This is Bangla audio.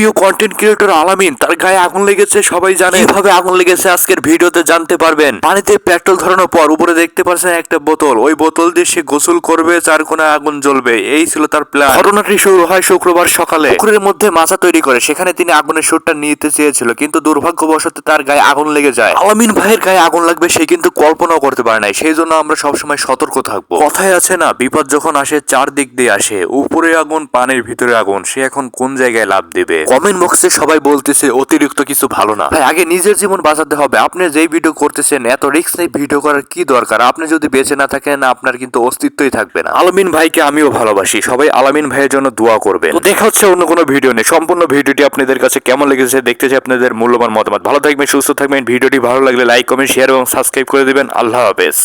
প্রিয় কন্টেন্ট ক্রিয়েটর আলামিন, তার গায়ে আগুন লেগেছে, সবাই জানে। কীভাবে আগুন লেগেছে আজকের ভিডিওতে জানতে পারবেন। পানিতে পেট্রোল ধরানোর পর উপরে দেখতে পারছেন একটা বোতল। ওই বোতল দিয়ে সে গোসল করবে চার কোনায় আগুন জ্বলবে। এই ছিল তার প্ল্যান ঘটনাটি শুরু হয় শুক্রবার সকালে। পুকুরের মধ্যে মাছা তৈরি করে। সেখানে তিনি আগুনের সুরটা নিতে চেয়েছিল, কিন্তু দুর্ভাগ্যবশত তার গায়ে আগুন লেগে যায়। আলামিন ভাইয়ের গায়ে আগুন লাগবে সে কিন্তু কল্পনাও করতে পারে নাই। সেই জন্য আমরা সবসময় সতর্ক থাকব। কথায় আছে না, বিপদ যখন আসে চার দিক দিয়ে আসে। উপরে আগুন, পানির ভিতরে আগুন। সে এখন কোন জায়গায় লাভ দেবে? কমেন্ট বক্সে সবাই বলতেছে অতিরিক্ত কিছু ভালো না। ভাই আগে নিজের জীবন বাঁচাতে হবে। আপনি যেই ভিডিও করতেছেন এত রিস্ক নেই ভিডিও করার কি দরকার? আপনি যদি বেঁচে না থাকেন আপনার কিন্তু অস্তিত্বই থাকবে না। আলামিন ভাইকে আমিও ভালোবাসি। সবাই আলামিন ভাইয়ের জন্য দোয়া করবেন। তো দেখা হচ্ছে অন্য কোনো ভিডিও নেই সম্পূর্ণ ভিডিওটি আপনাদের কাছে কেমন লেগেছে দেখতে চাই আপনাদের মূল্যবান মতামত। ভালো থাকবেন সুস্থ থাকবেন। ভিডিওটি ভালো লাগলে লাইক কমেন্ট শেয়ার এবং সাবস্ক্রাইব করে দেবেন। আল্লাহ হাফেজ।